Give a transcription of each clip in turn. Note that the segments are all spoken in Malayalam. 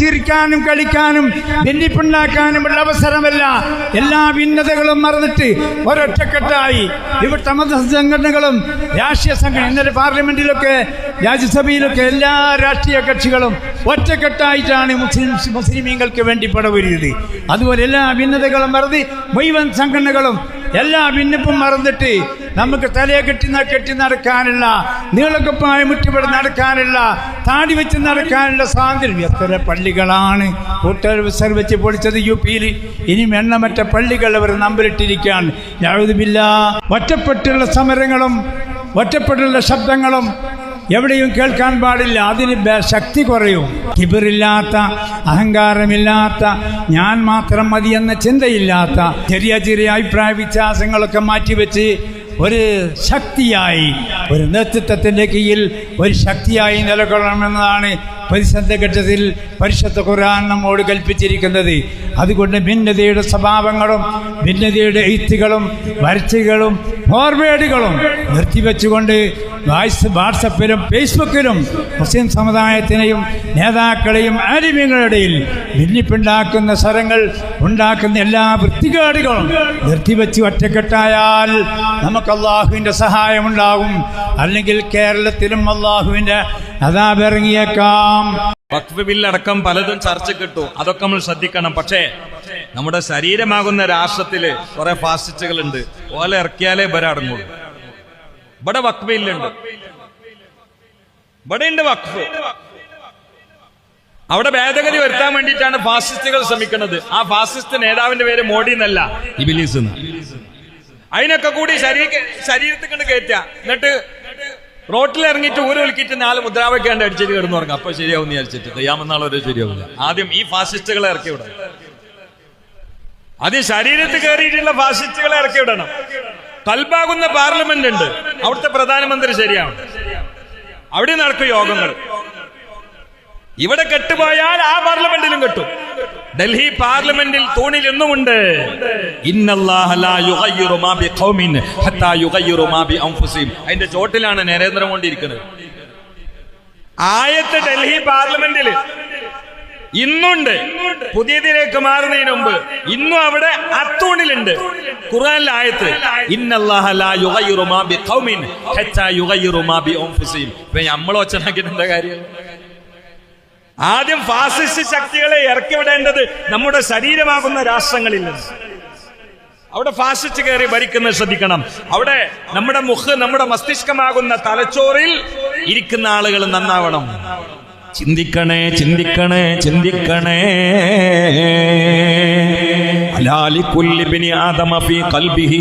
ചിരിക്കാനും കളിക്കാനും ഭിന്നിപ്പുണ്ടാക്കാനുമുള്ള അവസരമല്ല. എല്ലാ ഭിന്നതകളും മറന്നിട്ട് ഒരൊറ്റക്കെട്ടായി. ഇവിടുത്തെ മത സംഘടനകളും രാഷ്ട്രീയ സംഘടന ഇന്നലെ പാർലമെന്റിലൊക്കെ രാജ്യസഭയിലൊക്കെ എല്ലാ രാഷ്ട്രീയ കക്ഷികളും ഒറ്റക്കെട്ടായിട്ടാണ് മുസ്ലിം മുസ്ലിമീങ്ങൾക്ക് വേണ്ടി പടവരുന്നത് അതുപോലെ എല്ലാ ഭിന്നതകളും മറന്ന് മുഴുവൻ സംഘടനകളും എല്ലാ ഭിന്നിപ്പും മറന്നിട്ട് നമുക്ക് തലയെ കെട്ടി കെട്ടി നടക്കാനുള്ള നീളക്കപ്പായ മുറ്റുപടി നടക്കാനുള്ള താടി വെച്ച് നടക്കാനുള്ള സ്വാതന്ത്ര്യം എത്ര പള്ളികളാണ്. കൂട്ടർ വെച്ച് പൊളിച്ചത് യു പിയിൽ ഇനിയും എണ്ണമറ്റ പള്ളികൾ അവർ നമ്പരിട്ടിരിക്കുകയാണ്. ഞാവില്ല ഒറ്റപ്പെട്ടുള്ള സമരങ്ങളും ഒറ്റപ്പെട്ടുള്ള ശബ്ദങ്ങളും എവിടെയും കേൾക്കാൻ പാടില്ല. അതിന് ശക്തി കുറയും. കിബിറില്ലാത്ത അഹങ്കാരമില്ലാത്ത ഞാൻ മാത്രം മതി എന്ന ചിന്തയില്ലാത്ത ചെറിയ ചെറിയ അഭിപ്രായ വ്യത്യാസങ്ങളൊക്കെ മാറ്റിവെച്ച് ഒരു ശക്തിയായി ഒരു നേതൃത്വത്തിന്റെ കീഴിൽ ഒരു ശക്തിയായി നിലകൊള്ളണമെന്നതാണ് പ്രതിസന്ധ ഘട്ടത്തിൽ പരിശുദ്ധ ഖുർആൻ നമ്മോട് കൽപ്പിച്ചിരിക്കുന്നത്. അതുകൊണ്ട് ഭിന്നതയുടെ സ്വഭാവങ്ങളും ഭിന്നതയുടെ എഴുത്തുകളും വരച്ചുകളും ഫോർവേഡുകളും നിർത്തിവെച്ചുകൊണ്ട് വാട്സ് വാട്സപ്പിലും ഫേസ്ബുക്കിലും മുസ്ലിം സമുദായത്തിനെയും നേതാക്കളെയും ആരിമ്യങ്ങളുടെയിൽ ഭിന്നിപ്പുണ്ടാക്കുന്ന സ്വരങ്ങൾ ഉണ്ടാക്കുന്ന എല്ലാ വൃത്തികേടുകളും നിർത്തിവെച്ച് ഒറ്റക്കെട്ടായാൽ നമുക്ക് അള്ളാഹുവിന്റെ സഹായമുണ്ടാകും. അല്ലെങ്കിൽ കേരളത്തിലും അള്ളാഹുവിന്റെ അതാപിറങ്ങിയേക്കാം. ബില്ലടക്കം പലതും ചർച്ച കിട്ടും അതൊക്കെ നമ്മൾ ശ്രദ്ധിക്കണം. പക്ഷേ നമ്മുടെ ശരീരമാകുന്ന രാഷ്ട്രത്തിൽ കുറെ ഫാസിസ്റ്റുകൾ ഉണ്ട് ഓലെ ഇറക്കിയാലേ ഇവരെ ഇവിടെ വഖഫ് ബില്ലുണ്ട്. ഇവിടെ ഉണ്ട് വഖഫ്. അവിടെ ഭേദഗതി വരുത്താൻ വേണ്ടിയിട്ടാണ് ഫാസിസ്റ്റുകൾ ശ്രമിക്കുന്നത്. ആ ഫാസിസ്റ്റ് നേതാവിന്റെ പേര് മോഡി എന്നല്ല ഇബിലീസ് എന്ന്. അതിനൊക്കെ കൂടി ശരീര ശരീരത്തിൽ കണ്ട് കയറ്റുക എന്നിട്ട് റോട്ടിൽ ഇറങ്ങിയിട്ട് ഊര് വിളിക്കിട്ട് നാല് മുദ്രാവയ്ക്കാണ്ട് അടിച്ചിട്ട് കിടന്നു തുടങ്ങും അപ്പൊ ശരിയാവും വിചാരിച്ചിട്ട്. കയ്യാമെന്നാളൊരു ശരിയാവില്ല. ആദ്യം ഈ ഫാസിസ്റ്റുകളെ ഇറക്കി വിടണം. ആദ്യം ശരീരത്തിൽ കയറിയിട്ടുള്ള ഫാസിസ്റ്റുകളെ ഇറക്കി വിടണം. കൽബാകുന്ന പാർലമെന്റ് ഉണ്ട്. അവിടുത്തെ പ്രധാനമന്ത്രി ശരിയാവും അവിടെ നടക്കും യോഗങ്ങൾ. ഇവിടെ കെട്ടുപോയാൽ ആ പാർലമെന്റിലും കെട്ടും. ഡൽഹി പാർലമെന്റിൽ തൂണിൽ എന്നുമുണ്ട് അതിന്റെ ചോട്ടിലാണ് നരേന്ദ്രമോദി ഇരിക്കുന്നത് ആയത്ത് ഡൽഹി പാർലമെന്റിൽ ഇന്നുണ്ട്. പുതിയതിലേക്ക് മാറുന്നതിന് മുമ്പ് ഇന്നും അവിടെ അത്തൂണിലുണ്ട് ഖുർആനിലെ ആയത്ത് നമ്മൾ ഒച്ചനാക്കിയിട്ട് കാര്യം? ആദ്യം ഫാസിസ്റ്റ് ശക്തികളെ ഇറക്കി വിടേണ്ടത് നമ്മുടെ ശരീരമാകുന്ന രാഷ്ട്രങ്ങളിൽ നിന്ന്. അവിടെ ഫാസിസ്റ്റ് കയറി ഭരിക്കുന്നത് ശ്രദ്ധിക്കണം. അവിടെ നമ്മുടെ മുഖ് നമ്മുടെ മസ്തിഷ്കമാകുന്ന തലച്ചോറിൽ ഇരിക്കുന്ന ആളുകൾ നന്നാവണം. ചിന്തിക്കണേ ചിന്തിക്കണേ ചിന്തിക്കണേ. അലാലിക്കുല്ലി ബിനി ആദമ ഫീ ഖൽബിഹി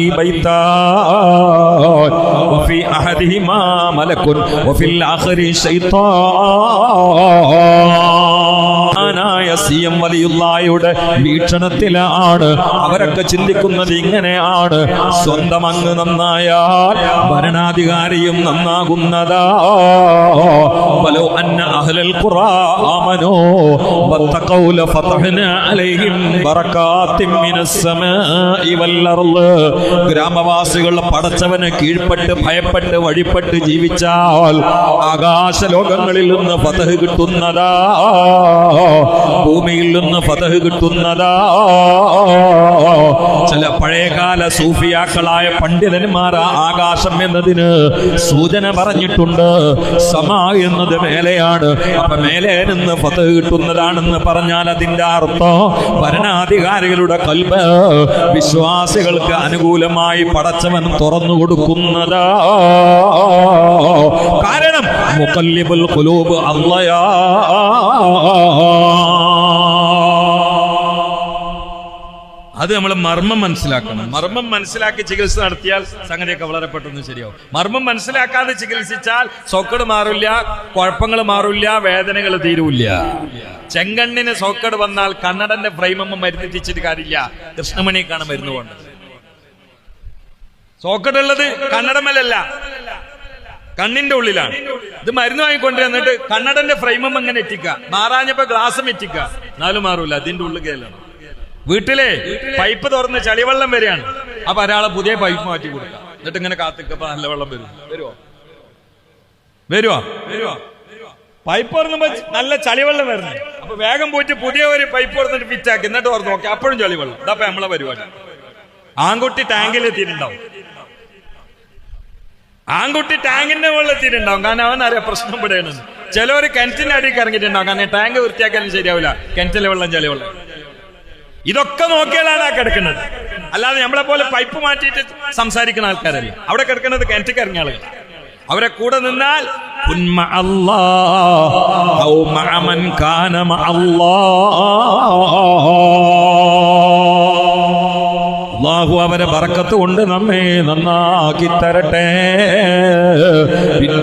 സി എം വലിയുള്ളായുടെ വീക്ഷണത്തിലാണ്. അവരൊക്കെ ചിന്തിക്കുന്നത് ഇങ്ങനെയാണ്. സ്വന്തം അങ്ങ് നന്നായാൽ ഭരണാധികാരിയും നന്നാകുന്നതാ. അഹ്ലൽ ഖുറാ അലൈഹിം വൽ അർൾ ഗ്രാമവാസികൾ പടച്ചവന് കീഴ്പ്പെട്ട് ഭയപ്പെട്ട് വഴിപ്പെട്ട് ജീവിച്ചാൽ ആകാശ ലോകങ്ങളിൽ നിന്ന് ഫതഹ് കിട്ടുന്നതാ. ഭൂമിയിൽ നിന്ന് ഫതഹ് കിട്ടുന്നതാ. ചില പഴയകാല സൂഫിയാക്കളായ പണ്ഡിതന്മാർ ആകാശം എന്നതിന് സൂചന പറഞ്ഞിട്ടുണ്ട്. സമ എന്നത് മേലെയാണ്. അപ്പൊ മേലെ നിന്ന് ഫതഹ് കിട്ടുന്നതാണെന്ന് പറഞ്ഞാൽ അതിന്റെ അർത്ഥം ഭരണാധികാരികളുടെ കൽബ് വിശ്വാസികൾക്ക് അനുകൂലമായി പടച്ചവൻ തുറന്നു കൊടുക്കുന്നതാ. കാരണം മുക്കല്ലിബുൽ ഖുലൂബ് അള്ളയാ. അത് നമ്മൾ മർമ്മം മനസ്സിലാക്കണം. മർമ്മം മനസ്സിലാക്കി ചികിത്സ നടത്തിയാൽ സംഗതിയൊക്കെ വളരെ പെട്ടെന്ന് ശരിയാവും. മർമ്മം മനസ്സിലാക്കാതെ ചികിത്സിച്ചാൽ സോക്കട് മാറില്ല കുഴപ്പങ്ങൾ മാറില്ല വേദനകൾ തീരൂല്ല. ചെങ്കണ്ണിന് സോക്കട് വന്നാൽ കണ്ണടന്റെ ഫ്രെയിമമ്മ മരുന്ന് തിച്ചിട്ട് കാര്യമില്ല. കൃഷ്ണമണിക്കാണ് മരുന്ന് പോകേണ്ടത് സോക്കട് ഉള്ളത് കണ്ണടമല്ല കണ്ണിന്റെ ഉള്ളിലാണ്. ഇത് മരുന്ന് വാങ്ങിക്കൊണ്ട് വന്നിട്ട് കണ്ണടന്റെ ഫ്രെയിമും അങ്ങനെ എറ്റിക്ക മാറാഞ്ഞപ്പോ ഗ്ലാസും എത്തിക്കുക എന്നാലും മാറൂല അതിന്റെ ഉള്ളിൽ കേലാണ് വീട്ടിലെ പൈപ്പ് തുറന്ന് ചളിവെള്ളം വരെയാണ്. അപ്പൊ ഒരാളെ പുതിയ പൈപ്പ് മാറ്റി കൊടുക്കുക. എന്നിട്ട് ഇങ്ങനെ കാത്തിക്കപ്പോ നല്ല വെള്ളം വരും. വരുവോ? വരുവോ? വരുവോ പൈപ്പ് തുറന്നുമ്പോ നല്ല ചളിവെള്ളം വരുന്നു അപ്പൊ വേഗം പോയിട്ട് പുതിയ ഒരു പൈപ്പ് തുറന്നിട്ട് ഫിറ്റ് ആക്കി. എന്നിട്ട് തുറന്നു നോക്കി. അപ്പോഴും ചളിവെള്ളം. ഇതപ്പോ നമ്മളെ പരിപാടി. ആൺകുട്ടി ടാങ്കിൽ എത്തിയിട്ടുണ്ടാവും. ആൺകുട്ടി ടാങ്കിന്റെ മുകളിൽ എത്തിയിട്ടുണ്ടാവും. കാരണം അവൻ അറിയാം പ്രശ്നം ഇവിടെയാണ്. ചിലവർ കിണറ്റിന്റെ അടിയിൽ ഇറങ്ങിയിട്ടുണ്ടാവും കാരണം ടാങ്ക് വൃത്തിയാക്കാനും ശരിയാവില്ല. കിണറ്റിലെ വെള്ളം ചെലവുള്ള വെള്ളം. ഇതൊക്കെ നോക്കിയാലാണ് ആ കിടക്കുന്നത്. അല്ലാതെ നമ്മളെ പോലെ പൈപ്പ് മാറ്റിയിട്ട് സംസാരിക്കുന്ന ആൾക്കാരല്ല. അവിടെ കിടക്കുന്നത് കിണറ്റിക്ക് ഇറങ്ങിയ ആളുകൾ അവരെ കൂടെ നിന്നാൽ കുൻ അള്ളാഹു അവരെ ബറക്കത്ത് കൊണ്ട് നമ്മെ നന്നാക്കി തരട്ടെ.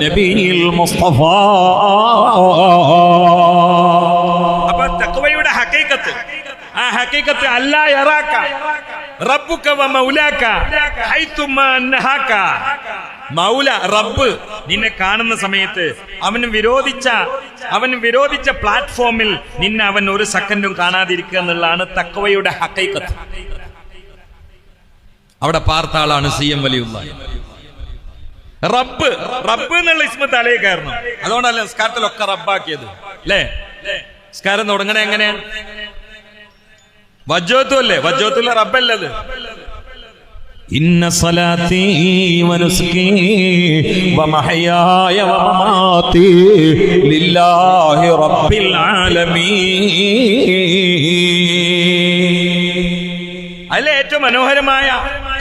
നബിയിൽ ആ മൗല റബ്ബ് നിന്നെ കാണുന്ന സമയത്ത് അവന് വിരോധിച്ച അവൻ വിരോധിച്ച പ്ലാറ്റ്ഫോമിൽ നിന്നെ അവൻ ഒരു സെക്കൻഡും കാണാതിരിക്കുക എന്നുള്ളതാണ് തക്വയുടെ ഹക്കൈക്കത്ത്. അവിടെ പാർത്ത ആളാണ് സി എം വലിയുള്ള റബ്ബ് റബ്ബ് എന്നുള്ള ഇസ്മ തലയിൽ കയറണം. അതുകൊണ്ടല്ലേ നിസ്കാരത്തിലൊക്കെ റബ്ബാക്കിയത്. അല്ലേ സ്കാരം തുടങ്ങണേ എങ്ങനെയാണ് വജ്ജോത്തു അല്ലേ വജ്ജോത്തുള്ള റബ്ബല്ലത്. ഇന്ന സലാത്തി വനുസ്കി വമഹയായ വമമാതി ലില്ലാഹി റബ്ബിൽ ആലമീൻ. മനോഹരമായ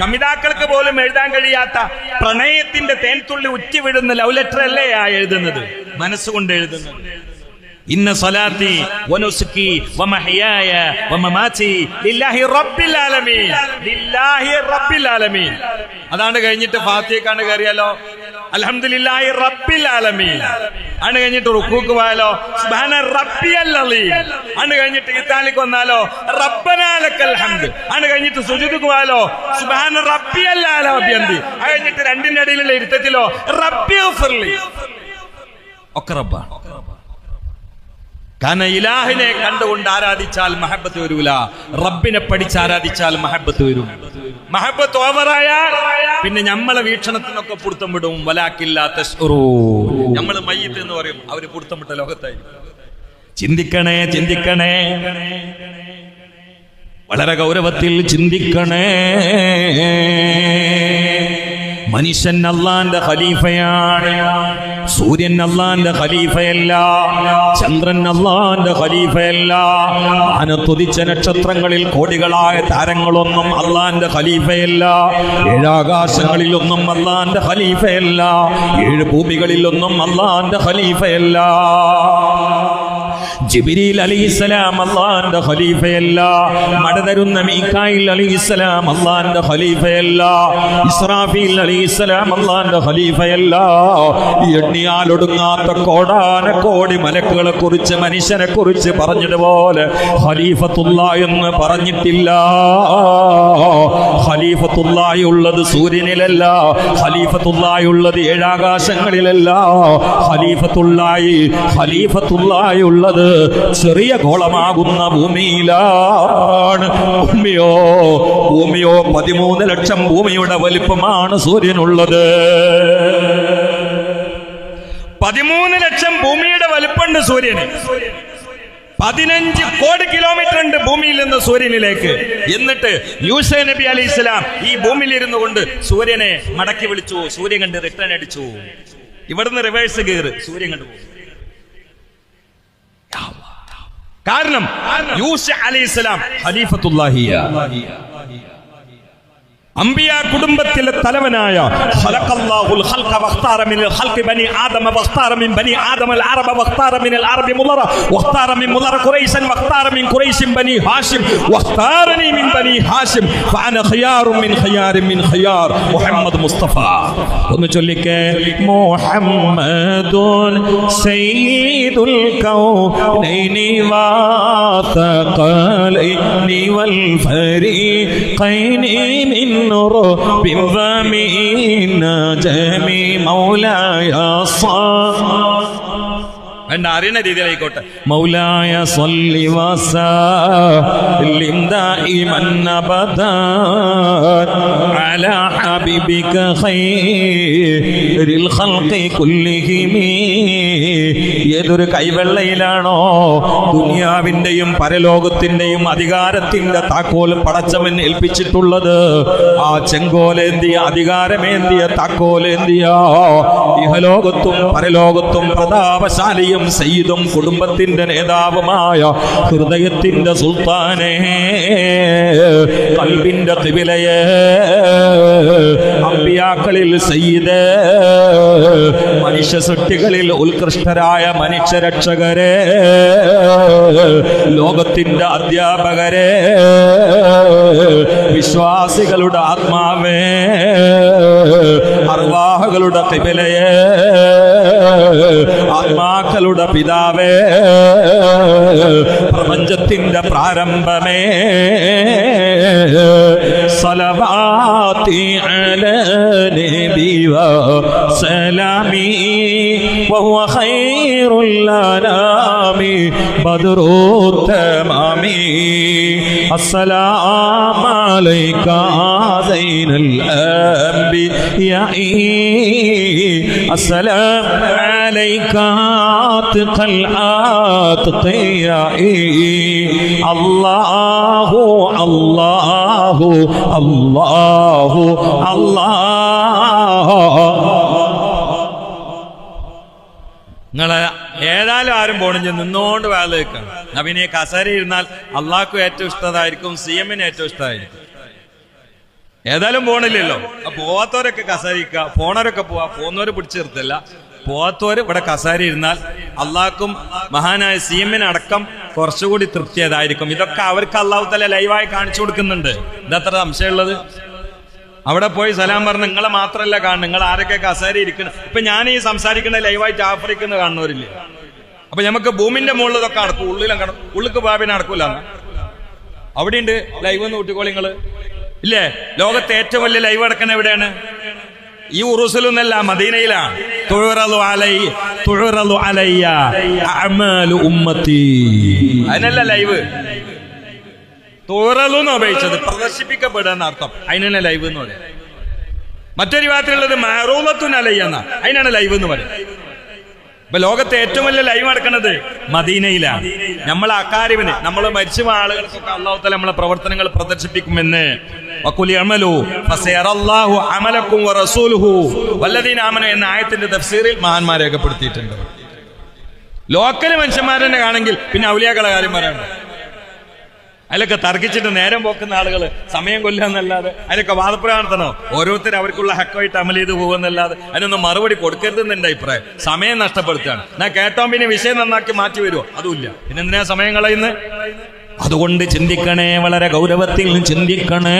കമിതാക്കൾക്ക് പോലും എഴുതാൻ കഴിയാത്ത പ്രണയത്തിന്റെ തേൻതുള്ളി ഉറ്റിവിടുന്ന ലവ് ലെറ്റർ അല്ലേ ആ എഴുതുന്നത്? മനസ്സുകൊണ്ട് എഴുതുന്നത്. ഇന്ന സലാത്തി വനുസുക്കി വമഹയായ വമമാതി ലില്ലാഹി റബ്ബിൽ ആലമീൻ. ലില്ലാഹി റബ്ബിൽ ആലമീൻ. അതാണ് കഴിഞ്ഞിട്ട് ഫാത്തിഹക്കാണ് കയറിയാലോ അൽഹംദുലില്ലാഹി റബ്ബിൽ ആലമീൻ. ആണ് കഴിഞ്ഞിട്ട് റുക്കൂക്ക് പോയാലോ? സുബ്ഹാന റബ്ബിയൽ അലീം ആണ് കഴിഞ്ഞിട്ട് ഇത്താലിക്ക് വന്നാലോ? റബ്ബനാലക്കൽ ഹംദ്. ആണ് കഴിഞ്ഞിട്ട് സുജൂദ് പോയാലോ? സുബ്ഹാന റബ്ബിയൽ ആല അബ്യന്തി അത് കഴിഞ്ഞിട്ട് രണ്ടിന്റെ ഇടയിലുള്ള ഇരുത്തത്തിലോ? റബ്ബി ഒക്കെ റബ്ബാണ്. കാരണം ഇലാഹിനെ കണ്ടുകൊണ്ട് ആരാധിച്ചാൽ മഹബത്ത് വരൂല. റബ്ബിനെ പഠിച്ച് ആരാധിച്ചാൽ മഹബത്ത് വരും. മഹബത്ത് ഓവറായാൽ പിന്നെ നമ്മളെ വീക്ഷണത്തിനൊക്കെ പുടുത്തം വിടും. വലാക്കില്ലാത്ത നമ്മൾ മയ്യത്ത് എന്ന് പറയും അവർ പുടുത്തം വിട്ട ലോകത്തായി ചിന്തിക്കണേ ചിന്തിക്കണേ. വളരെ ഗൗരവത്തിൽ ചിന്തിക്കണേ. മനുഷ്യൻ അള്ളാന്റെ ഖലീഫയാണ്. സൂര്യൻ അള്ളാന്റെ ഖലീഫയല്ല. ചന്ദ്രൻ അള്ളാന്റെ ഖലീഫയല്ല. അനത്തുതിച്ച നക്ഷത്രങ്ങളിൽ കോടികളായ താരങ്ങളൊന്നും അള്ളാന്റെ ഖലീഫയല്ല. ഏഴാകാശങ്ങളിലൊന്നും അള്ളാന്റെ ഖലീഫയല്ല. ഏഴ് ഭൂമികളിലൊന്നും അള്ളാന്റെ ഖലീഫയല്ല. ജിബിരിൽ അലിസ്ലാം അള്ളാന്റെ ഖലീഫയല്ല. മടതരുന്ന മീക്കായിൽ അലിസ്ലാം അള്ളാന്റെ ഖലീഫയല്ല. ഇസ്രാഫീൽ അലിസ്ലാം അള്ളാന്റെ ഖലീഫയല്ല. എണ്ണിയാലൊടുങ്ങാത്ത കോടാന കോടി മലക്കുകളെ കുറിച്ച് മനുഷ്യനെ കുറിച്ച് പറഞ്ഞതുപോലെ ഖലീഫത്തുള്ള എന്ന് പറഞ്ഞിട്ടില്ല. ഖലീഫത്തുള്ളായി ഉള്ളത് സൂര്യനിലല്ല ഖലീഫത്തുള്ളായി ഉള്ളത് ഏഴാകാശങ്ങളിലല്ല. ഖലീഫത്തുള്ളായി ഉള്ളത് ചെറിയ ഗോളമാകുന്ന ഭൂമിയിലാണ്. ഭൂമിയോ ഭൂമിയോ പതിമൂന്ന് ലക്ഷം ഭൂമിയുടെ വലിപ്പമാണ് സൂര്യനുള്ളത്. പതിമൂന്ന് ലക്ഷം ഭൂമിയുടെ വലിപ്പമുണ്ട് സൂര്യന്. പതിനഞ്ച് കോടി കിലോമീറ്റർ ഉണ്ട് ഭൂമിയിൽ നിന്ന് സൂര്യനിലേക്ക്. എന്നിട്ട് യൂസേ നബി അലി ഇസ്ലാം ഈ ഭൂമിയിൽ ഇരുന്നു കൊണ്ട് സൂര്യനെ മടക്കി വിളിച്ചു. സൂര്യൻ കണ്ട് റിട്ടേൺ അടിച്ചു. ഇവിടുന്ന് റിവേഴ്സ് കയറ് സൂര്യൻ കണ്ടു കാരണം യൂസ അലി ഇസ്ലാം ഖലീഫത്തുല്ലാഹിയ അംബിയ കുടുംബത്തിലെ തലവനായ ഖലഖല്ലാഹുൽ ഖൽഖ വഖ്താറ മിനൽ ഖൽഖി ബനി ആദമ വഖ്താറ മിൻ ബനി ആദമ അൽ അറബ വഖ്താറ മിനൽ അറബി മുളറ വഖ്താറ മിൻ മുളറ ഖുറൈശൻ വഖ്താറ മിൻ ഖുറൈശിൻ ബനി ഹാഷിം വഖ്താറനി മിൻ ബനി ഹാഷിം ഫഅന ഖിയാറും മിൻ ഖിയാരിൻ മിൻ ഖിയാർ മുഹമ്മദ് മുസ്തഫ ഒന്ന് ചൊല്ലിക്കേ മുഹമ്മദുൻ സയ്യിദുൽ കൗനൈനി വാതഖലൈനി വൽ ഫരീഖൈനി മിൻ نور بن ظمينا جميع مولاي الصالح വേണ്ട അറിയുന്ന രീതിയിലായിക്കോട്ടെ. മൗലായ ഏതൊരു കൈവെള്ളയിലാണോ ദുനിയാവിന്റെയും പരലോകത്തിന്റെയും അധികാരത്തിന്റെ താക്കോൽ പടച്ചവൻ ഏൽപ്പിച്ചിട്ടുള്ളത്? ആ ചെങ്കോലേന്തിയ അധികാരമേന്തിയ താക്കോലേന്തിയ? ഇഹലോകത്തും പരലോകത്തും പ്രതാപശാലിയും സയ്യിദും കുടുംബത്തിന്റെ നേതാവുമായ ഹൃദയത്തിന്റെ സുൽത്താനെ കൽബിന്റെ തിവിലയെ അമ്പിയാക്കളിൽ സയ്യിദ് മനുഷ്യ സൃഷ്ടികളിൽ ഉത്കൃഷ്ടരായ മനുഷ്യരക്ഷകരെ ലോകത്തിന്റെ അധ്യാപകരെ വിശ്വാസികളുടെ ആത്മാവേ അർവാഹകളുടെ കിബിലയെ ആത്മാക്കളുടെ പിതാവേ പ്രപഞ്ചത്തിന്റെ പ്രാരംഭമേ സലവാത്തി അല നബി വസലാമി وهو خير الأنام بدر التمام السلام عليك زين الأنبياء. السلام عليك أتقى الأتقياء. الله الله الله. നിങ്ങളെ ഏതായാലും ആരും പോണിഞ്ഞ് നിന്നുകൊണ്ട് വേല വെക്കണം എന്നാ കസേര ഇരുന്നാൽ അള്ളാഹ്ക്ക് ഏറ്റവും ഇഷ്ടതായിരിക്കും സി എമ്മിന് ഏറ്റവും ഇഷ്ടമായിരിക്കും ഏതായാലും പോണില്ലല്ലോ. പോവാത്തവരൊക്കെ കസേരിക്കുക പോണവരൊക്കെ പോവാ. പോകുന്നവര് പിടിച്ചു നിർത്തില്ല ഇവിടെ കസാരി ഇരുന്നാൽ അള്ളാഹ്ക്കും മഹാനായ സി എമ്മിന് അടക്കം കുറച്ചുകൂടി തൃപ്തിയതായിരിക്കും ഇതൊക്കെ അവർക്ക് അള്ളാഹു തല ലൈവായി കാണിച്ചു കൊടുക്കുന്നുണ്ട്. ഇതത്ര സംശയമുള്ളത്? അവിടെ പോയി സലാം പറഞ്ഞ് നിങ്ങളെ മാത്രമല്ല കാണുന്നത് നിങ്ങൾ ആരൊക്കെ കസേരി ഇരിക്കണം ഇപ്പൊ ഞാൻ ഈ സംസാരിക്കുന്ന ലൈവായിട്ട് ആഫ്രിക്കുന്ന കാണുന്നവരില്ലേ? അപ്പൊ നമുക്ക് ഭൂമിന്റെ മുകളിൽ ഇതൊക്കെ നടക്കും ഉള്ളിലും കട ഉള്ളിക്ക് ബാബിനെ നടക്കൂല അവിടെ ഉണ്ട് ലൈവ് എന്ന് കൂട്ടിക്കോളി നിങ്ങൾ. ഇല്ലേ? ലോകത്തെ ഏറ്റവും വലിയ ലൈവ് നടക്കുന്ന എവിടെയാണ്? ഈ ഉറുസിലൊന്നല്ല മദീനയിലാണ് അതിനല്ല ലൈവ്. തുറലു എന്ന് ഉപയോഗിച്ചത് അർത്ഥം. അതിനാണ് ലൈവ് എന്ന് പറയും മറ്റൊരു വാർത്തയുള്ളത് മാറൂലത്തുൻ അലയ്യെന്ന അതിനാണ് ലൈവ് എന്ന് പറയും ഇപ്പൊ ലോകത്തെ ഏറ്റവും വലിയ ലൈവ് നടക്കുന്നത് മദീനയിലാണ്. നമ്മൾ അക്കാര്യവിന് നമ്മൾ മരിച്ചു ആളുകൾക്കൊക്കെ അള്ളാഹുത്തല നമ്മളെ പ്രവർത്തനങ്ങൾ പ്രദർശിപ്പിക്കുമെന്ന്. എന്ന ആയത്തിന്റെ തഫ്സീറിൽ മഹാന്മാർ രേഖപ്പെടുത്തിയിട്ടുണ്ട്. ലോക്കൽ മനുഷ്യന്മാരെന്നെ ആണെങ്കിൽ പിന്നെ ഔലിയാക്കളെ കാര്യം പറയണ്ട അതിലൊക്കെ തർക്കിച്ചിട്ട് നേരം പോക്കുന്ന ആളുകൾ സമയം കൊല്ലുക എന്നല്ലാതെ അതിലൊക്കെ വാദപ്രവർത്തനോ ഓരോരുത്തർ അവർക്കുള്ള ഹക്കമായിട്ട് അമൽ ചെയ്ത് പോകുമെന്നല്ലാതെ അതിനൊന്നും മറുപടി കൊടുക്കരുതെന്ന് എന്റെ അഭിപ്രായം. സമയം നഷ്ടപ്പെടുത്തുകയാണ്. ഞാൻ കേട്ടോ പിന്നെ വിഷയം നന്നാക്കി മാറ്റി വരുമോ അതുമില്ല. പിന്നെ എന്തിനാ സമയം കളയുന്നത് അതുകൊണ്ട് ചിന്തിക്കണേ വളരെ ഗൗരവത്തിൽ ചിന്തിക്കണേ.